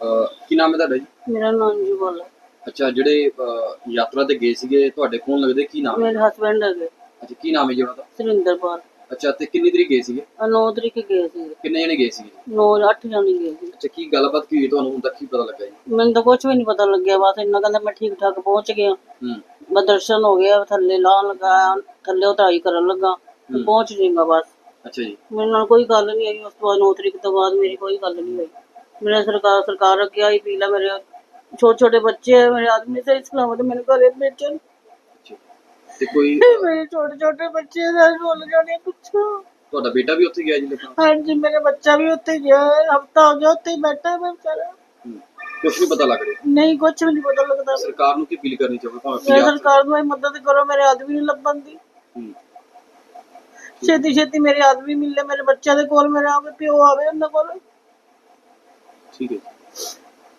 ਕੀ ਨਾਮ ਹੈ ਤੁਹਾਡਾ ਜੀ? ਮੇਰਾ ਨਾਮ ਜੀ ਬੋਲਾ। ਅੱਛਾ ਜਿਹੜੇ ਅਹ, ਯਾਤਰਾ ਤੇ ਗਏ ਸੀਗੇ ਤੁਹਾਡੇ ਕੌਣ ਲੱਗਦੇ ਕੀ ਨਾਮ ਹੈ? ਮੇਰੇ ਹਸਬੰਡ ਹੈਗੇ। ਅੱਛਾ ਕੀ ਨਾਮ ਹੈ ਜੀ ਉਹਨਾਂ ਦਾ? ਸੁਰਿੰਦਰ ਪਾਲ ਅੱਛਾ ਤੇ ਕਿੰਨੀ ਤਰੀਕ ਗਏ ਸੀਗੇ? 9 ਤਰੀਕ ਗਏ ਸੀ। ਕਿੰਨੇ ਜਣੇ ਗਏ ਸੀਗੇ? 9 8 ਜਾਣੇ ਗਏ ਸੀ। ਅੱਛਾ ਕੀ ਗੱਲਬਾਤ ਕੀ ਹੋਈ ਤੁਹਾਨੂੰ? ਹੁਣ ਤੱਕ ਕੀ ਪਤਾ ਲੱਗਾ ਜੀ? ਮੈਨੂੰ ਤਾਂ ਕੁਝ ਵੀ ਨਹੀਂ ਪਤਾ ਲੱਗਿਆ ਬਸ ਇੰਨਾ ਕਹਿੰਦਾ ਮੈਂ ਠੀਕ ਠਾਕ ਪਹੁੰਚ ਗਿਆ। ਹੂੰ। ਮੈਂ ਦਰਸ਼ਨ ਹੋ ਗਿਆ ਥੱਲੇ ਲਾਣ ਲੱਗਾ ਥੱਲੇ ਉਤਰਾਈ ਕਰਨ ਲੱਗਾ ਪਹੁੰਚ ਜਾਏਗਾ ਬਸ। ਅੱਛਾ ਜੀ। ਮੇਰੇ ਨਾਲ ਕੋਈ ਗੱਲ ਨਹੀਂ ਆਈ ਉਸ ਤੋਂ ਬਾਅਦ 9 ਤਰੀਕ ਤੋਂ ਬਾਅਦ ਮੇਰੀ ਕੋਈ ਗੱਲ ਨਹੀਂ ਹੋਈ। ਮੇਰੇ ਸਰਕਾਰ ਸਰਕਾਰ ਅੱਗੇ ਆਈ ਪੀ ਲਾ ਮੇਰੇ ਛੋਟੇ ਛੋਟੇ ਬੱਚੇ ਹੈ ਮੇਰੇ ਆਦਮੀ ਸਹੀ ਸਲਾਮਤ ਮੈਨੂੰ ਘਰੇ ਭੇਜਣ। ਅੱਛਾ। ਤੇ ਕੋਈ ਮੇਰੇ ਛੋਟੇ ਛੋਟੇ ਬੱਚੇ ਦਾ ਰੋਲ ਜਾਣੇ ਪੁੱਛੋ। ਤੁਹਾਡਾ ਬੇਟਾ ਵੀ ਉੱਥੇ ਗਿਆ ਜੀ ਲੱਗਾ ਹਾਂਜੀ ਮੇਰੇ ਬੱਚਾ ਵੀ ਉੱਥੇ ਗਿਆ ਹਫਤਾ ਹੋ ਗਿਆ ਉੱਥੇ ਹੀ ਬੈਠਾ ਹੈ। ਵਿਚਾਰਾ ਕੁਝ ਨਹੀਂ ਪਤਾ ਲੱਗ ਰਿਹਾ? ਨਹੀਂ ਕੁਝ ਵੀ ਨਹੀਂ ਪਤਾ ਲੱਗਦਾ। ਸਰਕਾਰ ਨੂੰ ਕੀ ਅਪੀਲ ਕਰਨੀ ਚਾਹੁੰਦੇ ਭਾਵੇਂ ਮੈਂ ਪੰਜਾਬ ਸਰਕਾਰ ਨੂੰ ਇਹ ਮਦਦ ਕਰੋ ਮੇਰੇ ਆਦਮੀ ਨੂੰ ਲੱਭਣ ਦੀ। ਹੂੰ। ਛੇਤੀ ਛੇਤੀ ਮੇਰੇ ਆਦਮੀ ਮਿਲੇ ਮੇਰੇ ਬੱਚਿਆਂ ਦੇ ਕੋਲ ਮੇਰਾ ਆਵੇ ਪਿਓ ਆਵੇ ਉਹਨਾਂ ਕੋਲ। ਠੀਕ ਹੈ।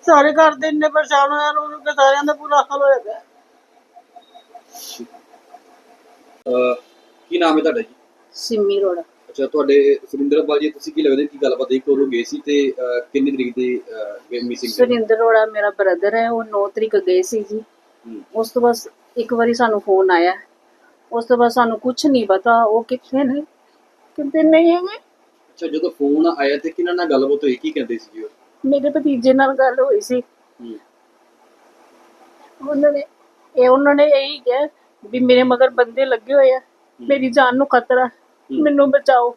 ਸਾਰੇ ਘਰ ਦੇ ਇੰਨੇ ਪਰੇਸ਼ਾਨ ਹੋਏ ਉਹਨਾਂ ਦੇ ਸਾਰਿਆਂ ਦਾ ਬੁਰਾ ਹਾਲ ਹੋਇਆ ਪਿਆ। ਅਹ, ਕੀ ਨਾਮ ਹੈ ਤੁਹਾਡਾ ਜੀ? ਸਿੰਮੀ ਰੋਡ ਅੱਛਾ ਤੁਹਾਡੇ ਸੁਰਿੰਦਰ ਬਾਲ ਜੀ ਤੁਸੀਂ ਕੀ ਲੱਗਦੇ ਕੀ ਗੱਲਬਾਤ ਇੱਕ ਕਦੋਂ ਗਏ ਸੀ ਤੇ ਅਹ, ਕਿੰਨੀ ਤਰੀਕ ਦੀ ਮਿਸਿੰਗ ਸੁਰਿੰਦਰ ਰੋੜਾ ਮੇਰਾ ਬ੍ਰਦਰ ਹੈ ਉਹ 9 ਤਰੀਕ ਗਏ ਸੀ ਜੀ। ਉਸ ਤੋਂ ਬਾਅਦ ਇੱਕ ਵਾਰੀ ਸਾਨੂੰ ਫੋਨ ਆਇਆ। ਉਸ ਤੋਂ ਬਾਅਦ ਸਾਨੂੰ ਕੁਝ ਨਹੀਂ ਪਤਾ ਉਹ ਕਿੱਥੇ ਨੇ ਕਿਤੇ ਨਹੀਂ ਹੈਗੇ। ਅੱਛਾ ਜਦੋਂ ਫੋਨ ਆਇਆ ਤੇ ਕਿਹਨਾਂ ਨਾਲ ਗੱਲਬਾਤ ਹੋਈ ਕੀ ਕਹਿੰਦੇ ਸੀ ਜੀ ਉਹ? ਮੇਰੇ ਭਤੀਜੇ ਨਾਲ ਗੱਲ ਹੋਈ ਸੀ। ਉਹਨਾਂ ਨੇ ਇਹ ਉਹਨਾਂ ਨੇ ਇਹੀ ਕਿਹਾ ਵੀ ਮੇਰੇ ਮਗਰ ਬੰਦੇ ਲੱਗੇ ਹੋਏ ਆ। ਮੇਰੀ ਜਾਨ ਨੂੰ ਖਤਰਾ। ਮੈਨੂੰ ਬਚਾਓ।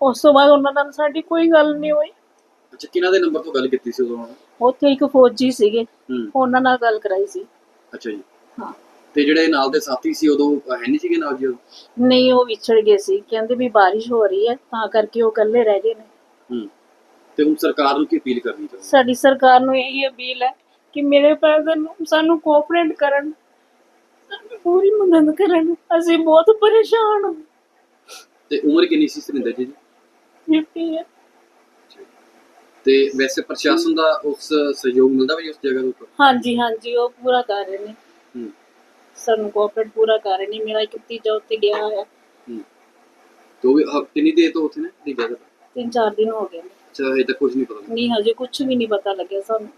ਉਸ ਤੋਂ ਬਾਅਦ ਉਹਨਾਂ ਨਾਲ ਸਾਡੀ ਕੋਈ ਗੱਲ ਨਹੀਂ ਹੋਈ। ਅੱਛਾ ਕਿਹਨਾਂ ਦੇ ਨੰਬਰ ਤੋਂ ਗੱਲ ਕੀਤੀ ਸੀ ਉਦੋਂ ਉੱਥੇ ਇੱਕ ਫੌਜੀ ਸੀਗੇ। ਉਹਨਾਂ ਨਾਲ ਗੱਲ ਕਰਾਈ ਸੀ। ਅੱਛਾ ਜੀ। ਹਾਂ। ਤੇ ਜਿਹੜੇ ਨਾਲ ਦੇ ਸਾਥੀ ਸੀ ਉਦੋਂ ਹੈ ਨਹੀਂ ਸੀਗੇ ਨਾਲ ਜੀ? ਨਹੀਂ ਉਹ ਵਿਛੜ ਗਏ ਸੀ। ਕਹਿੰਦੇ ਵੀ ਬਾਰਿਸ਼ ਹੋ ਰਹੀ ਹੈ ਤਾਂ ਕਰਕੇ ਉਹ ਇਕੱਲੇ ਰਹਿ ਗਏ ਨੇ। ਹੂੰ। ਤੇ ਹੁਣ ਸਰਕਾਰ ਨੂੰ ਕੀ ਅਪੀਲ ਕਰਨੀ ਚਾਹੁੰਦੇ? ਸਾਡੀ ਸਰਕਾਰ ਨੂੰ ਇਹੀ ਅਪੀਲ ਹੈ ਕਿ ਮੇਰੇ ਬ੍ਰਦਰ ਨੂੰ ਸਾਨੂੰ ਕੋਆਪਰੇਟ ਕਰਨ ਪੂਰੀ ਮਦਦ ਕਰਨ। ਅਸੀਂ ਬਹੁਤ ਪਰੇਸ਼ਾਨ ਹਾਂ। ਤੇ ਉਮਰ ਕਿੰਨੀ ਸੀ ਸੁਰਿੰਦਰ ਜੀ ਦੀ? 50 ਹੈ। ਤੇ ਵੈਸੇ ਪ੍ਰਸ਼ਾਸਨ ਦਾ ਉਸ ਸਹਿਯੋਗ ਮਿਲਦਾ ਵੀ ਉਸ ਜਗ੍ਹਾ ਦੇ ਉੱਪਰ? ਹਾਂਜੀ ਹਾਂਜੀ ਉਹ ਪੂਰਾ ਕਰ ਰਹੇ ਨੇ। ਹੂੰ। ਸਾਨੂੰ ਕੋਆਪਰੇਟ ਪੂਰਾ ਕਰ ਰਹੇ ਨੇ। ਮੇਰਾ ਇੱਕ ਭਤੀਜਾ ਉੱਤੇ ਗਿਆ ਹੋਇਆ। ਹੂੰ। ਤੇ ਵੀ ਹ- ਕਿੰਨੀ ਦੇਰ ਤੋਂ ਉੱਥੇ ਨੇ? ਨਹੀਂ ਗਿਆ ਤਿੰਨ ਚਾਰ ਦਿਨ ਹੋ ਗਏ ਨੇ। ਅੱਛਾ ਇਹ ਤਾਂ ਕੁਝ ਨਹੀਂ ਪਤਾ ਨਹੀਂ ਹਜੇ ਕੁਝ ਵੀ ਨਹੀਂ ਪਤਾ ਲੱਗਿਆ ਸਾਨੂੰ।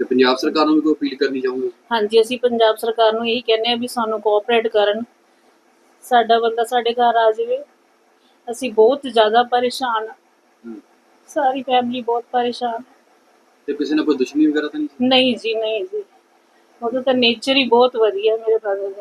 ਤੇ ਪੰਜਾਬ ਸਰਕਾਰ ਨੂੰ ਵੀ ਕੋਈ ਅਪੀਲ ਕਰਨੀ ਚਾਹੋਗੇ? ਹਾਂਜੀ ਅਸੀਂ ਪੰਜਾਬ ਸਰਕਾਰ ਨੂੰ ਇਹੀ ਕਹਿੰਦੇ ਆ ਵੀ ਸਾਨੂੰ ਕੋਆਪਰੇਟ ਕਰਨ। ਸਾਡਾ ਬੰਦਾ ਸਾਡੇ ਘਰ ਆ ਜਾਵੇ। ਅਸੀਂ ਬਹੁਤ ਜ਼ਿਆਦਾ ਪਰੇਸ਼ਾਨ ਹਾਂ। ਹੂੰ। ਸਾਰੀ ਫੈਮਿਲੀ ਬਹੁਤ ਪਰੇਸ਼ਾਨ। ਤੇ ਕਿਸੇ ਨਾਲ ਕੋਈ ਦੁਸ਼ਮਣੀ ਵਗੈਰਾ ਤਾਂ ਨਹੀਂ? ਨਹੀਂ ਜੀ ਨਹੀਂ ਜੀ। ਉਹਦਾ ਤਾਂ ਨੇਚਰ ਹੀ ਬਹੁਤ ਵਧੀਆ ਮੇਰੇ ਬ੍ਰਦਰ ਦਾ।